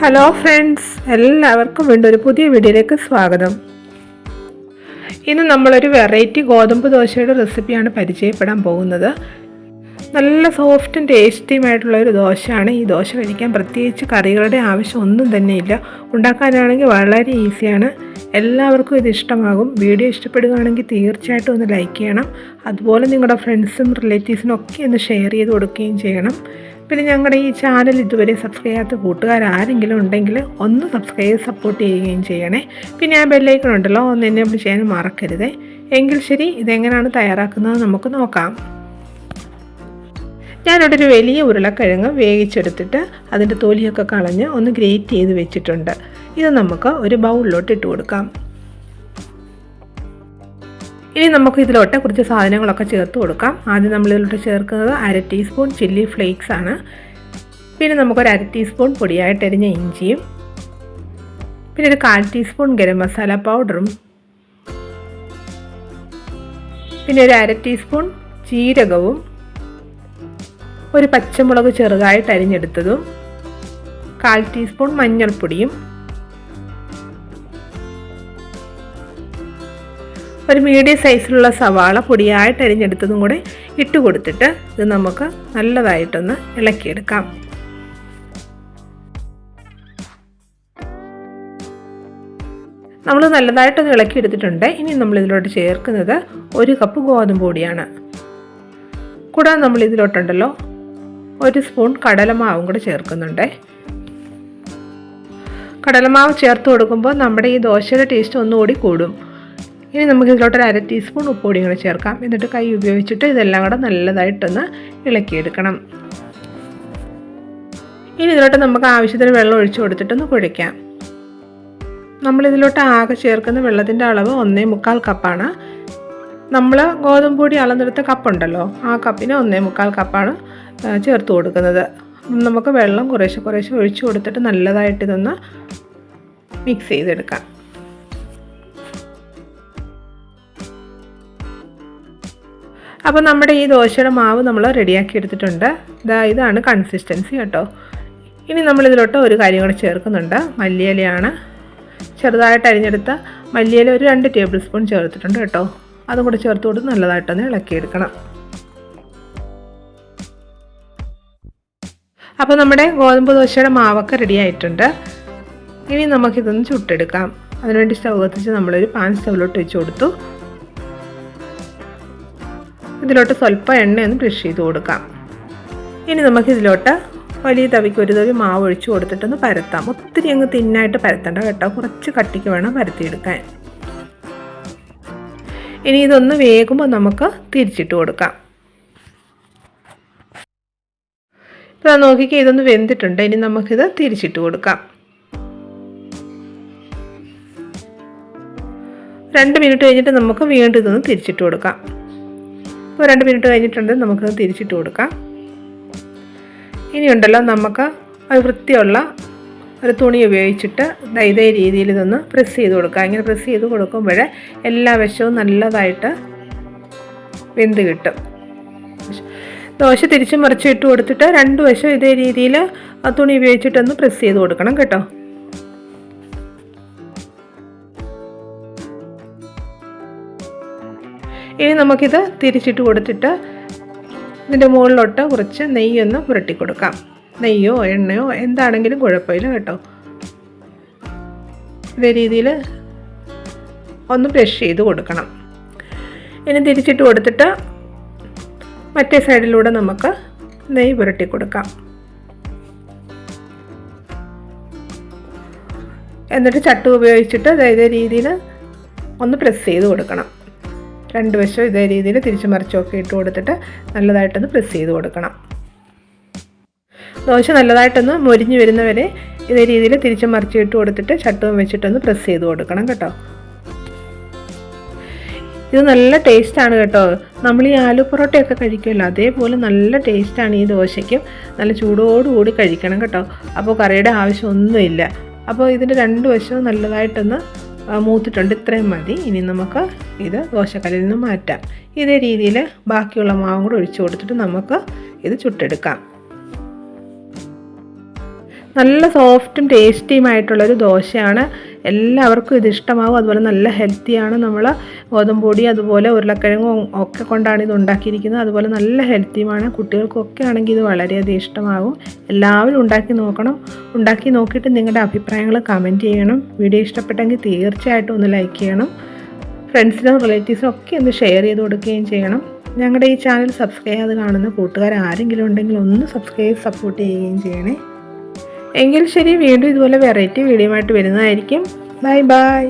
Hello friends എല്ലാവർക്കും വീണ്ടും ഒരു പുതിയ വീഡിയോയിലേക്ക് സ്വാഗതം. ഇന്ന് നമ്മളൊരു വെറൈറ്റി ഗോതമ്പ് ദോശയുടെ റെസിപ്പിയാണ് പരിചയപ്പെടാൻ പോകുന്നത്. നല്ല സോഫ്റ്റും ടേസ്റ്റിയുമായിട്ടുള്ള ഒരു ദോശയാണ് ഈ ദോശ കഴിക്കാൻ. പ്രത്യേകിച്ച് കറികളുടെ ആവശ്യം ഒന്നും തന്നെയില്ല ഉണ്ടാക്കാനാണെങ്കിൽ വളരെ ഈസിയാണ് എല്ലാവർക്കും ഇത് ഇഷ്ടമാകും. വീഡിയോ ഇഷ്ടപ്പെടുകയാണെങ്കിൽ തീർച്ചയായിട്ടും ഒന്ന് ലൈക്ക് ചെയ്യണം. അതുപോലെ നിങ്ങളുടെ ഫ്രണ്ട്സും റിലേറ്റീവ്സിനും ഒക്കെ ഒന്ന് ഷെയർ ചെയ്ത് കൊടുക്കുകയും ചെയ്യണം. പിന്നെ ഞങ്ങളുടെ ഈ ചാനൽ ഇതുവരെ സബ്സ്ക്രൈബ് ചെയ്യാത്ത കൂട്ടുകാർ ആരെങ്കിലും ഉണ്ടെങ്കിൽ ഒന്ന് സബ്സ്ക്രൈബ് സപ്പോർട്ട് ചെയ്യുകയും ചെയ്യണേ. പിന്നെ ആ ബെല്ലൈക്കൺ ഉണ്ടല്ലോ ഒന്ന് എന്നെ ചെയ്യാൻ മറക്കരുതേ. എങ്കിൽ ശരി ഇതെങ്ങനെയാണ് തയ്യാറാക്കുന്നത് നമുക്ക് നോക്കാം. ഞാനിവിടെ ഒരു വലിയ ഉരുളക്കിഴങ്ങ് വേവിച്ചെടുത്തിട്ട് അതിന്റെ തോലിയൊക്കെ കളഞ്ഞ് ഒന്ന് ഗ്രേറ്റ് ചെയ്ത് വെച്ചിട്ടുണ്ട്. ഇത് നമുക്ക് ഒരു ബൗളിലോട്ട് ഇട്ട് കൊടുക്കാം. ഇനി നമുക്ക് ഇതിലോട്ട് കുറച്ച് സാധനങ്ങളൊക്കെ ചേർത്ത് കൊടുക്കാം. ആദ്യം നമ്മൾ ഇതിലോട്ട് ചേർക്കുന്നത് അര ടീസ്പൂൺ ചില്ലി ഫ്ലേക്സ് ആണ്. പിന്നെ നമുക്കൊരു അര ടീസ്പൂൺ പൊടിയായിട്ട് എരിഞ്ഞ ഇഞ്ചിയും പിന്നെ ഒരു കാൽ ടീസ്പൂൺ ഗരം മസാല പൗഡറും പിന്നെ ഒരു അര ടീസ്പൂൺ ജീരകവും ഒരു പച്ചമുളക് ചെറുതായിട്ട് അരിഞ്ഞെടുത്തതും കാൽ ടീസ്പൂൺ മഞ്ഞൾപ്പൊടിയും ഒരു മീഡിയം സൈസിലുള്ള സവാള പൊടിയായിട്ട് അരിഞ്ഞെടുത്തതും കൂടെ ഇട്ട് കൊടുത്തിട്ട് ഇത് നമുക്ക് നല്ലതായിട്ടൊന്ന് ഇളക്കിയെടുക്കാം. നമ്മൾ നല്ലതായിട്ടൊന്ന് ഇളക്കിയെടുത്തിട്ടുണ്ട്. ഇനി നമ്മൾ ഇതിലോട്ട് ചേർക്കുന്നത് ഒരു കപ്പ് ഗോതമ്പ് പൊടിയാണ്. കൂടാതെ നമ്മൾ ഇതിലോട്ടുണ്ടല്ലോ ഒരു സ്പൂൺ കടലമാവും കൂടെ ചേർക്കുന്നുണ്ട്. കടലമാവ് ചേർത്ത് കൊടുക്കുമ്പോൾ നമ്മുടെ ഈ ദോശയുടെ ടേസ്റ്റ് ഒന്നുകൂടി കൂടും. ഇനി നമുക്ക് ഇതിലോട്ട് ഒരു അര ടീസ്പൂൺ ഉപ്പുപൊടി കൂടെ ചേർക്കാം. എന്നിട്ട് കൈ ഉപയോഗിച്ചിട്ട് ഇതെല്ലാം കൂടെ നല്ലതായിട്ടൊന്ന് ഇളക്കിയെടുക്കണം. ഇനി ഇതിലോട്ട് നമുക്ക് ആവശ്യത്തിന് വെള്ളം ഒഴിച്ചു കൊടുത്തിട്ടൊന്ന് കുഴയ്ക്കാം. നമ്മളിതിലോട്ട് ആകെ ചേർക്കുന്ന വെള്ളത്തിന്റെ അളവ് ഒന്നേ മുക്കാൽ കപ്പാണ് നമ്മൾ ഗോതമ്പ് പൊടി അളന്നെടുത്ത കപ്പുണ്ടല്ലോ ആ കപ്പിന് ഒന്നേ മുക്കാൽ കപ്പാണ് ചേർത്ത് കൊടുക്കുന്നത്. നമുക്ക് വെള്ളം കുറേശ്ശെ കുറേശ്ശെ ഒഴിച്ചു കൊടുത്തിട്ട് നല്ലതായിട്ട് ഇതൊന്ന് മിക്സ് ചെയ്തെടുക്കാം. അപ്പോൾ നമ്മുടെ ഈ ദോശയുടെ മാവ് നമ്മൾ റെഡിയാക്കി എടുത്തിട്ടുണ്ട്. ഇതാ ഇതാണ് കൺസിസ്റ്റൻസി കേട്ടോ. ഇനി നമ്മളിതിലോട്ട് ഒരു കാര്യം കൂടെ ചേർക്കുന്നുണ്ട്. മല്ലിയിലയാണ് ചെറുതായിട്ട് അരിഞ്ഞെടുത്ത മല്ലിയില ഒരു രണ്ട് ടേബിൾ സ്പൂൺ ചേർത്തിട്ടുണ്ട് കേട്ടോ. അതും കൂടെ ചേർത്ത് കൊടുത്ത് നല്ലതായിട്ടൊന്ന് ഇളക്കിയെടുക്കണം. അപ്പോൾ നമ്മുടെ ഗോതമ്പ് ദോശയുടെ മാവൊക്കെ റെഡി ആയിട്ടുണ്ട്. ഇനി നമുക്കിതൊന്ന് ചുട്ടെടുക്കാം. അതിനുവേണ്ടി സ്റ്റൗ കത്തിച്ച് നമ്മളൊരു പാൻ സ്റ്റൗവിലോട്ട് വെച്ച് കൊടുത്തു. ഇതിലോട്ട് സ്വല്പം എണ്ണയൊന്ന് ബ്രഷ് ചെയ്ത് കൊടുക്കാം. ഇനി നമുക്ക് ഇതിലോട്ട് വലിയ തവിക്ക് ഒരു തവി മാവ് ഒഴിച്ച് കൊടുത്തിട്ടൊന്ന് പരത്താം. ഒത്തിരി അങ്ങ് തിന്നായിട്ട് പരത്തണ്ട കേട്ടോ. കുറച്ച് കട്ടിക്ക് വേണം പരത്തിയെടുക്കാൻ. ഇനി ഇതൊന്ന് വേകുമ്പോൾ നമുക്ക് തിരിച്ചിട്ട് കൊടുക്കാം. ഇപ്പം നോക്കിക്കേ ഇതൊന്ന് വെന്തിട്ടുണ്ട്. ഇനി നമുക്കിത് തിരിച്ചിട്ട് കൊടുക്കാം. രണ്ട് മിനിറ്റ് കഴിഞ്ഞിട്ട് നമുക്ക് വീണ്ടും ഇതൊന്ന് തിരിച്ചിട്ട് കൊടുക്കാം. ഇപ്പോൾ രണ്ട് മിനിറ്റ് കഴിഞ്ഞിട്ടുണ്ട് നമുക്ക് തിരിച്ചിട്ട് കൊടുക്കാം. ഇനിയുണ്ടല്ലോ നമുക്ക് ഒരു വൃത്തിയുള്ള ഒരു തുണി ഉപയോഗിച്ചിട്ട് ഇതേ രീതിയിൽ ഇതൊന്ന് പ്രസ് ചെയ്ത് കൊടുക്കുക ഇങ്ങനെ പ്രസ് ചെയ്ത് കൊടുക്കുമ്പോൾ എല്ലാ വശവും നല്ലതായിട്ട് വെന്ത് കിട്ടും. ദോശ തിരിച്ച് മറിച്ച് ഇട്ട് കൊടുത്തിട്ട് രണ്ട് വശം ഇതേ രീതിയിൽ ആ തുണി ഉപയോഗിച്ചിട്ടൊന്ന് പ്രസ് ചെയ്ത് കൊടുക്കണം കേട്ടോ. ഇനി നമുക്കിത് തിരിച്ചിട്ട് കൊടുത്തിട്ട് ഇതിന്റെ മുകളിലോട്ട് കുറച്ച് നെയ്യൊന്ന് പുരട്ടി കൊടുക്കാം. നെയ്യോ എണ്ണയോ എന്താണെങ്കിലും കുഴപ്പമില്ല കേട്ടോ. ഇതേ രീതിയിൽ ഒന്ന് ബ്രഷ് ചെയ്ത് കൊടുക്കണം. ഇനി തിരിച്ചിട്ട് കൊടുത്തിട്ട് മറ്റേ സൈഡിലൂടെ നമുക്ക് നെയ്യ് പുരട്ടി കൊടുക്കാം. എന്നിട്ട് ചട്ടു ഉപയോഗിച്ചിട്ട് ഇതേ രീതിയിൽ ഒന്ന് പ്രസ് ചെയ്ത് കൊടുക്കണം. രണ്ട് വശവും ഇതേ രീതിയിൽ തിരിച്ചു മറിച്ചൊക്കെ ഇട്ട് കൊടുത്തിട്ട് നല്ലതായിട്ടൊന്ന് പ്രസ് ചെയ്ത് കൊടുക്കണം. ദോശ നല്ലതായിട്ടൊന്ന് മൊരിഞ്ഞ് വരുന്നവരെ ഇതേ രീതിയിൽ തിരിച്ചു മറിച്ച് ഇട്ട് കൊടുത്തിട്ട് ചട്ടവും വെച്ചിട്ടൊന്ന് പ്രസ് ചെയ്ത് കൊടുക്കണം കേട്ടോ. ഇത് നല്ല ടേസ്റ്റാണ് കേട്ടോ. നമ്മൾ ഈ ആലു പൊറോട്ടയൊക്കെ കഴിക്കുമല്ലോ അതേപോലെ നല്ല ടേസ്റ്റാണ് ഈ ദോശയ്ക്കും. നല്ല ചൂടോടുകൂടി കഴിക്കണം കേട്ടോ. അപ്പോൾ കറിയുടെ ആവശ്യമൊന്നുമില്ല അപ്പോൾ ഇതിന്റെ രണ്ട് വശവും നല്ലതായിട്ടൊന്ന് മൂത്തിട്ടുണ്ട്. ഇത്രയും മതി. ഇനി നമുക്ക് ഇത് ദോശക്കല്ലിൽ നിന്ന് മാറ്റാം. ഇതേ രീതിയിൽ ബാക്കിയുള്ള മാവും കൂടെ ഒഴിച്ചു കൊടുത്തിട്ട് നമുക്ക് ഇത് ചുട്ടെടുക്കാം. നല്ല സോഫ്റ്റും ടേസ്റ്റിയുമായിട്ടുള്ളൊരു ദോശയാണ് എല്ലാവർക്കും ഇത് ഇഷ്ടമാവും. അതുപോലെ നല്ല ഹെൽത്തിയാണ് നമ്മൾ ഗോതമ്പ് പൊടി അതുപോലെ ഉരുളക്കിഴങ്ങും ഒക്കെ കൊണ്ടാണ് ഇത് ഉണ്ടാക്കിയിരിക്കുന്നത്. അതുപോലെ നല്ല ഹെൽത്തിയുമാണ് കുട്ടികൾക്കൊക്കെ ആണെങ്കിൽ ഇത് വളരെയധികം ഇഷ്ടമാകും എല്ലാവരും ഉണ്ടാക്കി നോക്കണം. ഉണ്ടാക്കി നോക്കിയിട്ട് നിങ്ങളുടെ അഭിപ്രായങ്ങൾ കമന്റ് ചെയ്യണം. വീഡിയോ ഇഷ്ടപ്പെട്ടെങ്കിൽ തീർച്ചയായിട്ടും ഒന്ന് ലൈക്ക് ചെയ്യണം. ഫ്രണ്ട്സിനും റിലേറ്റീവ്സിനും ഒക്കെ ഒന്ന് ഷെയർ ചെയ്ത് കൊടുക്കുകയും ചെയ്യണം. ഞങ്ങളുടെ ഈ ചാനൽ സബ്സ്ക്രൈബ് ചെയ്യാതെ കാണുന്ന കൂട്ടുകാർ ആരെങ്കിലും ഉണ്ടെങ്കിൽ ഒന്ന് സബ്സ്ക്രൈബ് സപ്പോർട്ട് ചെയ്യുകയും ചെയ്യണേ. എങ്കിൽ ശരി വീണ്ടും ഇതുപോലെ വെറൈറ്റി വീഡിയോ ആയിട്ട് വരുന്നതായിരിക്കും. Bye bye